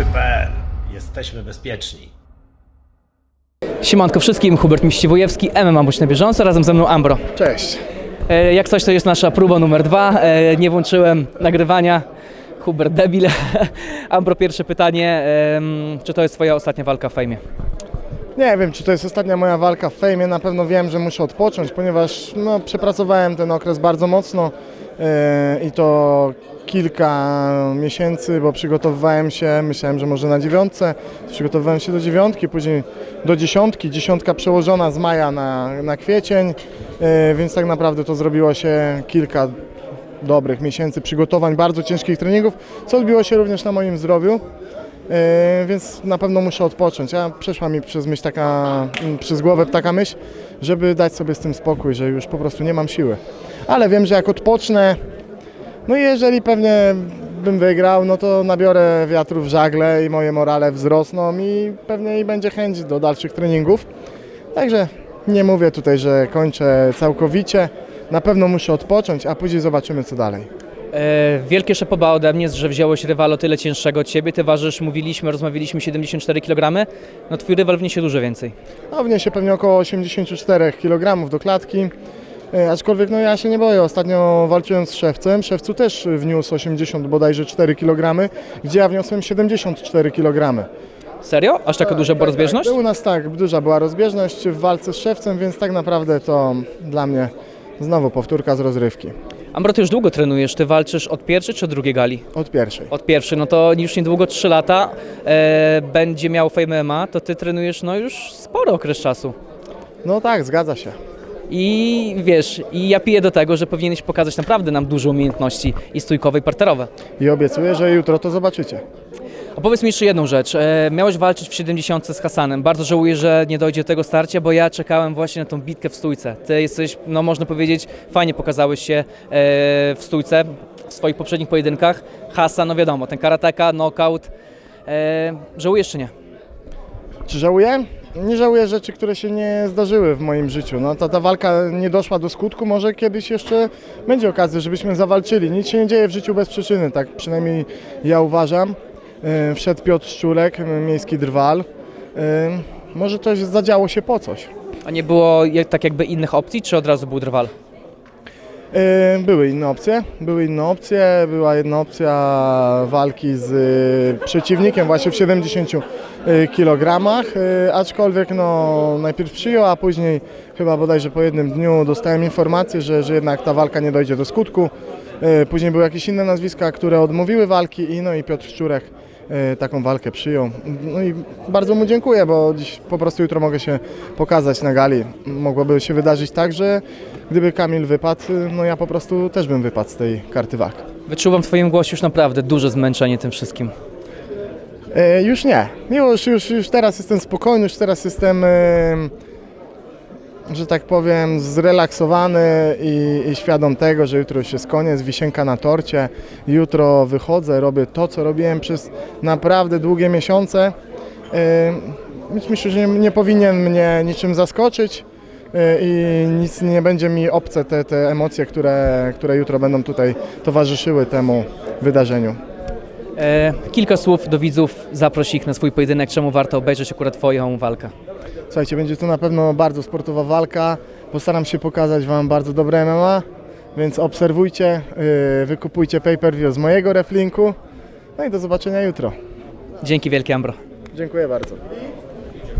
Boxy.pl. Jesteśmy bezpieczni. Siemanko wszystkim, Hubert Miściwojewski, MMA Bądź na bieżąco, razem ze mną Ambro. Cześć. E, jak coś, to jest nasza próba numer dwa. E, nie włączyłem nagrywania. Hubert debil. Ambro, pierwsze pytanie. em, czy to jest twoja ostatnia walka w fejmie? Nie wiem, czy to jest ostatnia moja walka w fejmie. Na pewno wiem, że muszę odpocząć, ponieważ no, przepracowałem ten okres bardzo mocno yy, i to kilka miesięcy, bo przygotowywałem się, myślałem, że może na dziewiątce, przygotowywałem się do dziewiątki, później do dziesiątki, dziesiątka przełożona z maja na, na kwiecień, yy, więc tak naprawdę to zrobiło się kilka dobrych miesięcy przygotowań, bardzo ciężkich treningów, co odbiło się również na moim zdrowiu. Yy, więc na pewno muszę odpocząć. A przeszła mi przez myśl taka, mm, przez głowę taka myśl, żeby dać sobie z tym spokój, że już po prostu nie mam siły. Ale wiem, że jak odpocznę, no i jeżeli pewnie bym wygrał, no to nabiorę wiatru w żagle i moje morale wzrosną i pewnie i będzie chęć do dalszych treningów. Także nie mówię tutaj, że kończę całkowicie. Na pewno muszę odpocząć, a później zobaczymy co dalej. E, wielkie szepoba ode mnie, że wziąłeś rywala o tyle cięższego od ciebie. Ty ważysz, mówiliśmy, rozmawialiśmy 74 kg. No twój rywal wniesie dużo więcej. No, wniesie pewnie około 84 kg do klatki. E, Aczkolwiek no, ja się nie boję. Ostatnio walczyłem z szewcem. Szewcu też wniósł 80 bodajże 4 kg, gdzie ja wniosłem 74 kg. Serio? Aż taka duża była rozbieżność? U nas tak, duża była rozbieżność w walce z szewcem, więc tak naprawdę to dla mnie znowu powtórka z rozrywki. Ambro, ty już długo trenujesz. Ty walczysz od pierwszej czy od drugiej gali? Od pierwszej. Od pierwszej, no to już niedługo 3 lata e, będzie miał Fame MMA, to ty trenujesz no już spory okres czasu. No tak, zgadza się. I wiesz, i ja piję do tego, że powinieneś pokazać naprawdę nam dużo umiejętności i stójkowe i parterowe. I obiecuję, że jutro to zobaczycie. A powiedz mi jeszcze jedną rzecz. E, miałeś walczyć w 70 z Hasanem. Bardzo żałuję, że nie dojdzie do tego starcia, bo ja czekałem właśnie na tą bitkę w stójce. Ty jesteś, no można powiedzieć, fajnie pokazałeś się e, w stójce w swoich poprzednich pojedynkach. Hasan, no wiadomo, ten karateka, knockout. E, żałujesz czy nie? Czy żałuję? Nie żałuję rzeczy, które się nie zdarzyły w moim życiu. No, ta, ta walka nie doszła do skutku, może kiedyś jeszcze będzie okazja, żebyśmy zawalczyli. Nic się nie dzieje w życiu bez przyczyny, tak przynajmniej ja uważam. Yy, wszedł Piotr Szczurek, miejski drwal. Yy, może to zadziało się po coś. A nie było jak, tak jakby innych opcji, czy od razu był drwal? Yy, Były inne opcje, były inne opcje, była jedna opcja walki z przeciwnikiem właśnie w 70 kg, aczkolwiek no, najpierw przyjął, a później chyba bodajże po jednym dniu dostałem informację, że, że jednak ta walka nie dojdzie do skutku. Później były jakieś inne nazwiska, które odmówiły walki i, no, i Piotr Szczurek taką walkę przyjął. No i bardzo mu dziękuję, bo dziś po prostu jutro mogę się pokazać na gali. Mogłoby się wydarzyć tak, że gdyby Kamil wypadł, no ja po prostu też bym wypadł z tej karty walk. Wyczuwam w twoim głosie już naprawdę duże zmęczenie tym wszystkim. E, już nie. Już, już, już teraz jestem spokojny, już teraz jestem, e, że tak powiem, zrelaksowany i, i świadom tego, że jutro już jest koniec, wisienka na torcie. Jutro wychodzę, robię to, co robiłem przez naprawdę długie miesiące. Więc myślę, że nie, nie powinien mnie niczym zaskoczyć e, i nic nie będzie mi obce te, te emocje, które, które jutro będą tutaj towarzyszyły temu wydarzeniu. E, kilka słów do widzów, zaproś ich na swój pojedynek, czemu warto obejrzeć akurat twoją walkę. Słuchajcie, będzie to na pewno bardzo sportowa walka. Postaram się pokazać Wam bardzo dobre MMA, więc obserwujcie, yy, wykupujcie pay-per-view z mojego reflinku. No i do zobaczenia jutro. Dzięki wielkie Ambro. Dziękuję bardzo.